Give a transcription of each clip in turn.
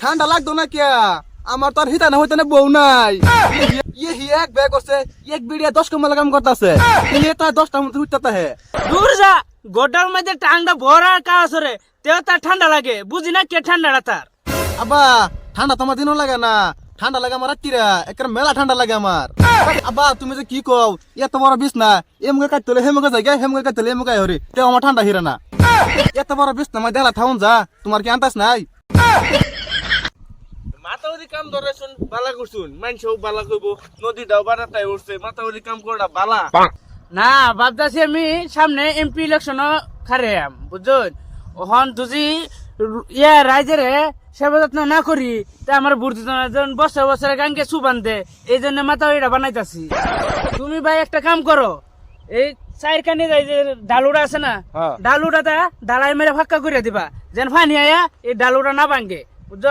ঠান্ডা লাগতো না কে আমার তো আর হিতা না হইতে না বউ নাই। ইয়ে হি এক ব্যাগ করছে এক বিড়িয়া দশ কমলা কাম করতেছে। ইয়ে তার দশটা মতো উঠতে হে দূর যা গোটার মধ্যে টাংটা ভরা কাজ রে তেও তার ঠান্ডা লাগে বুঝি না কে ঠান্ডাটা তার। আবা ঠান্ডা তোমার দিনও লাগে না। ঠান্ডা লাগে আমার রাত্রিরা একের মেলা ঠান্ডা লাগে আমার। আবা তুমি যে কি কও এত বড় বিষ না এমগে কাটলে হেমগে যাই হেমগে কাটলে এমগে হরি। তে আমার ঠান্ডা হিরে না। এত বড় বিষ না মাই দেলা থাউন যা তোমার কি আন্তাস নাই? মাতাওরি কাম ধরে শুন বালা করছুন মানুষও বালা কইব নদী দাও বারাতায় উঠছে কাম করা বালা। না ভাবতাছি আমি সামনে এমপি ইলেকশন খারে বুঝুন ওহন তুজি ইয়া রাইজের সেবা যত্ন না করি তা আমার বুদ্ধি জন বছর বছরে গাঙ্গে সুবান দে এই জন্য বানাইতাছি। তুমি ভাই একটা কাম করো এই চায়ের কানে যাই যে ডালুটা আছে না হ্যাঁ। ডালুটা তা ডালাই মেরে ফাঁকা করে দিবা যেন ফানি আয়া এই ডালুটা না ভাঙ্গে বুঝছ?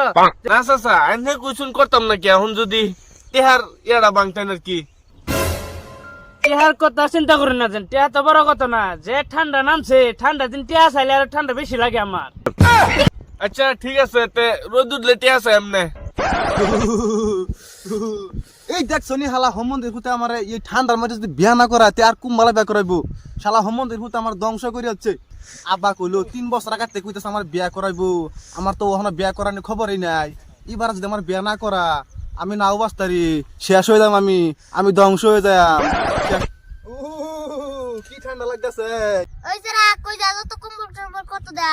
না চাচা কুইছুন করতাম নাকি? এখন যদি তেহার ইয়ারা বাংতেন আর কি টিহার কথা চিন্তা করেন না যেন টিহা তো বড় কথা না। যে ঠান্ডা নামছে ঠান্ডা দিন টিহা চাইলে আর ঠান্ডা বেশি লাগে আমার আচ্ছা ঠিক আছে তে রোদ উঠলে তে আছে এমনে এই দেখ শনি হালা সম্বন্ধের হুতে আমার এই ঠান্ডার মধ্যে যদি বিয়া না করা তে আর কুম্বালা বিয়া করাইবো? শালা সম্বন্ধের হুতে আমার ধ্বংস করে হচ্ছে আব্বা কইলো তিন বছর আগে তে কইতেছে আমার বিয়া করাইবো। আমার তো ওখানে বিয়া করার খবরই নাই। এবার যদি আমার বিয়া না করা আমি নাও বাস্তারি শেষ হয়ে যাম আমি আমি ধ্বংস হয়ে যাম কি ঠান্ডা লাগতেছে। ওই সারা কই যা তো কম্বল টম্বল কত দা।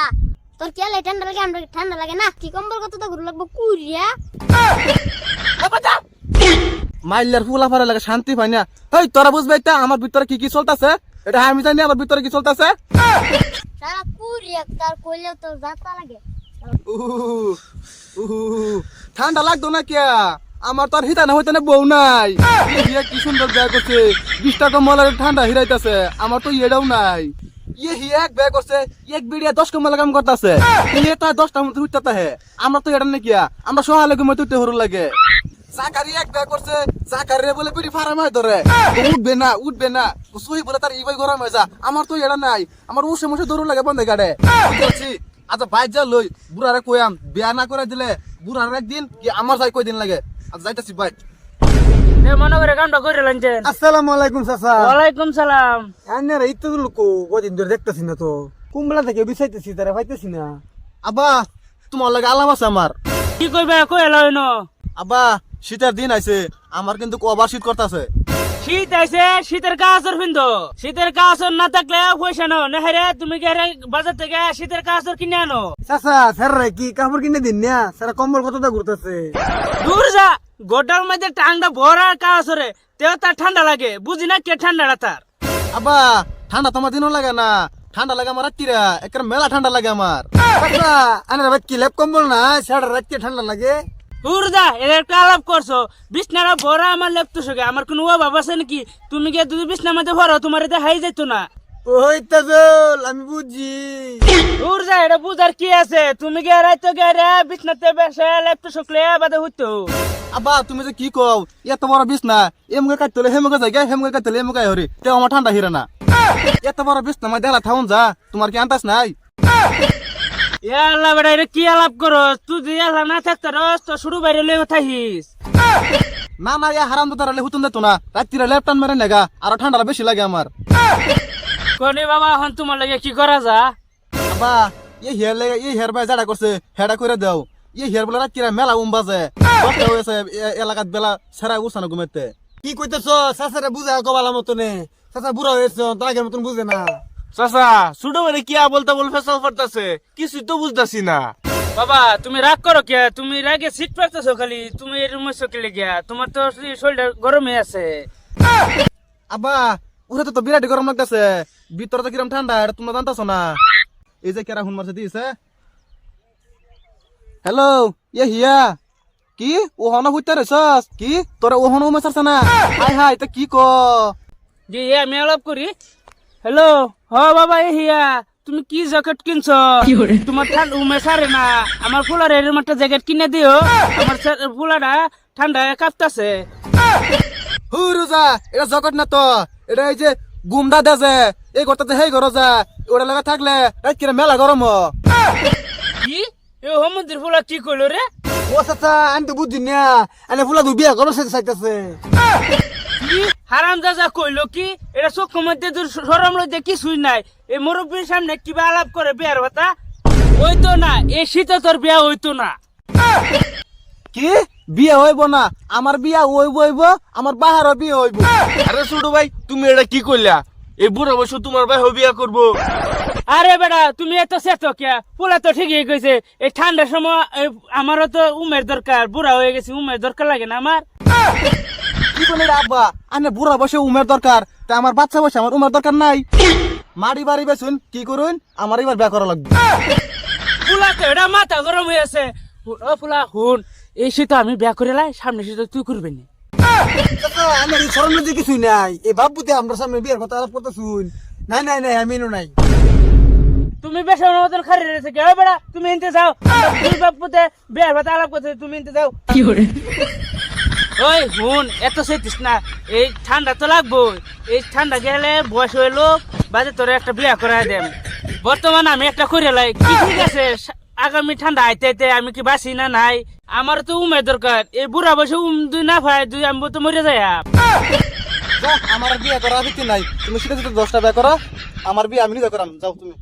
তোর কি লাগে ঠান্ডা লাগে? আমরা ঠান্ডা লাগে না? কি কম্বল কত দা ঘুরে লাগবো কুরিয়া মাইলার ফুলা ফারা লাগে শান্তি পাই না। হেই তোরা বুঝবে এটা? আমার ভিতরে কি কি চলতেছে? এটা আমি জানি আমার ভিতরে কি চলতেছে? সারা কুরিয়া তার কইলে তো যাতা লাগে। ঠান্ডা লাগতো না কে আমার তো আর হিতা না হইতে না বউ নাই। ইয়ে কি সুন্দর ব্যাগ করছে। বিশটা কমলার ঠান্ডা হিরাইতেছে। আমার তো এটাও নাই। ইয়ে হি এক ব্যাগ করছে এক বিড়িয়া দশ কমলা কাম করতেছে। ইয়ে তার দশটা মতো উঠতে হে আমরা তো এটা নাকি আমরা সহালে ঘুমাইতে উঠতে হরু লাগে। জাকারি এক ব্যাগ করছে জাকারি বলে বিড়ি ফারাম হয় ধরে। উঠবে না উঠবে না। সহি বলে তার ইবাই গরম হয়ে যা। আমার তো এটা নাই। আমার উসে মুসে দৌড় লাগে বন্ধে গাড়ে বুঝছি আচ্ছা বাইক যা লই। বুড়ারে কইয়াম বিয়া না করে দিলে বুড়ার একদিন কি আমার যাই কইদিন লাগে? আচ্ছা যাইতাছি মনে করে আসসালামু আলাইকুম চাচা। ওয়ালাইকুম সালাম। আন্নার তো লোক কদিন ধরে দেখতেছি না তো। কুম্বলা থেকে বিছাইতেছি তারা পাইতেছি না। আব্বা তোমার লাগে আলাম আছে আমার। কি কইবে কই এলাই ন আব্বা শীতের দিন আইছে আমার কিন্তু কবার শীত করতেছে। শীত আইছে শীতের কাঁচর ফিন্দো শীতের কাঁচর না থাকলে পয়সা নো না হেরে তুমি কি হেরে বাজার থেকে শীতের কাঁচর কিনে আনো? চাচা স্যার কি কাপড় কিনে দিন না? স্যার কম্বল কতটা ঘুরতেছে? দূর যা গোটার মধ্যে টাংটা ভরা কাঁচরে তেও তার ঠান্ডা লাগে বুঝি না কে ঠান্ডাটা তার। আব্বা ঠান্ডা তোমার দিনও লাগে না। ঠান্ডা লাগে আমার রাত্রিরা একের মেলা ঠান্ডা লাগে আমার। আনার ভাই কি লেপ কম্বল না সারা রাত্রে ঠান্ডা লাগে। দূর যা এর একটা আলাপ করছ। বিছনাটা ভরা আমার লেপতো সঙ্গে আমার কোনো অভাব আছে নাকি? তুমি গিয়ে যদি বিছনার মধ্যে ভরো তোমার এতে হাই যেত না। ওই তাজল আমি বুঝি। যা এটা বুঝার কি আছে? তুমি গিয়ে রাইতো গিয়ে রে বিছনাতে বেসে লেপতো শুকলে বাদে হইতো। আব্বা তুমি যে কি কও? এত বড় বিষ না এমগে কাটলে হেমগে যাই হেমগে কাটলে এমগে হরি। তে আমার ঠান্ডা হিরে না। এত বড় বিছনা মাই দেলা থাউন যা তোমার কি আন্তাস নাই? আল্লাহ বেটা এটা কি আলাপ করো তুই যদি আল্লাহ না থাকতো রস তো শুরু বাইরে লয়ে থাকিস না ইয়া হারাম তো তারা হুতুন দিত না। রাত্রিরা লেপটান মেরে নেগা আর ঠান্ডাটা বেশি লাগে আমার। কনি বাবা এখন তোমার লাগে কি করা যা? আব্বা এই হেয়ার লেগে এই হেয়ার বাই জাডা করছে হেডা করে দাও। এই হেয়ার বলে রাত্রিরা মেলা উম বাজে। দশটা হয়েছে এলাকাত বেলা সেরা উঠছে ঘুমেতে। কি কইতেছ? চাচারে বুঝা কবালা মতনে। চাচা বুড়া হয়েছে তার মতন বুঝে না। চাচা ছোট মানে কি বলতে বল ফেসাল পড়তাছে কিছুই তো বুঝতাছি না। বাবা তুমি রাগ করো কে? তুমি রাগে সিট পারতেছো খালি তুমি এর রুমে চকিলে গিয়া। তোমার তো শরীরটা গরমে আছে। আব্বা উঠে তো বিরাট গরম লাগতেছে। ভিতরে তো কিরম ঠান্ডা এটা তোমরা জানতাছ না। এই যে কেরা হুন মারছে দিয়েছে। হ্যালো ইয়ে হিয়া। কি? ওহন হইতে রেছস কি? তোরা ওহন উমে সারছে না? হাই হাই তা কি ক? যে এ আমি আলাপ করি। হ্যালো হ বাবা এ হিয়া তুমি কি জ্যাকেট কিনছ? তোমার ঠান্ডা উমে সারে না আমার ফুলার এরম একটা জ্যাকেট কিনে দিও। আমার ফুলাটা ঠান্ডা কাঁপতাছে। হুরুজা এটা জগৎ না তো এটা এই যে গুমদা দে যে এই ঘরটাতে হেই ঘর যা ওটা লাগা থাকলে রাত কিরা মেলা গরম হ। কি? এ হোমন্দির ফুলা কি কইলো রে? ও চাচা আমি তো বুঝছি না এনে ফুলা দু বিয়া করো সেটা চাইতেছে। কি? হারাম দাদা কইলো কি এটা চোখ মধ্যে সরম লইতে কিছুই নাই। এই মুরব্বীর সামনে কিবা আলাপ করে বিয়ার কথা হইতো না এই শীতে তোর বিয়া হইতো না। কি? বিয়ে হইব না। আমার বিয়া হইব হইব আমার বাহারও বিয়ে হইব। আরে ছোট ভাই তুমি এটা কি করলা এই বুড়া বয়স তোমার ভাই বিয়া করব। আরে বেটা তুমি এত চেত কে পোলা তো ঠিকই কইছে। এই ঠান্ডার সময় এই আমারও তো উমের দরকার বুড়া হয়ে গেছে উমের দরকার লাগে না আমার। কি বলে আব্বা আনে বুড়া বসে উমের দরকার তা আমার বাচ্চা বসে আমার উমের দরকার নাই। মারি বাড়ি বেছুন কি করুন আমার এবার বিয়া করা লাগবে। তো এটা মাথা গরম হয়ে আছে। ও পোলা হুন এই শীতে আমি বিয়া করে লাই সামনে শীতে তুই করবি না? আমার এই সরম লজ্জা কিছুই নাই। এই বাবুতে আমরা সামনে বিয়ার কথা আলাপ করতে শুন নাই নাই নাই আমি নাই। তুমি বেশি মতন খারি রয়েছে কে? ওই বেড়া তুমি ইনতে যাও। বাপ পুতে বিয়ার আলাপ করতে তুমি ইনতে যাও। ওই হুন, এত সেতিস না। এই ঠান্ডা তো লাগবো এই ঠান্ডা গেলে বয়স হইল বাজে তোর একটা বিয়া করাই দেন বর্তমান আমি একটা করে লাই ঠিক আছে? আগামী ঠান্ডা আইতে আইতে আমি কি বাসি না নাই? আমার তো উমের দরকার। এই বুড়া বয়সে উম দুই না ভাই, দুই আমি তো মরে যাই আমার বিয়ে করা ভিত্তি নাই। তুমি সেটা যদি দশটা বিয়ে করো, আমার বিয়ে আমি নিজে করাম। যাও তুমি।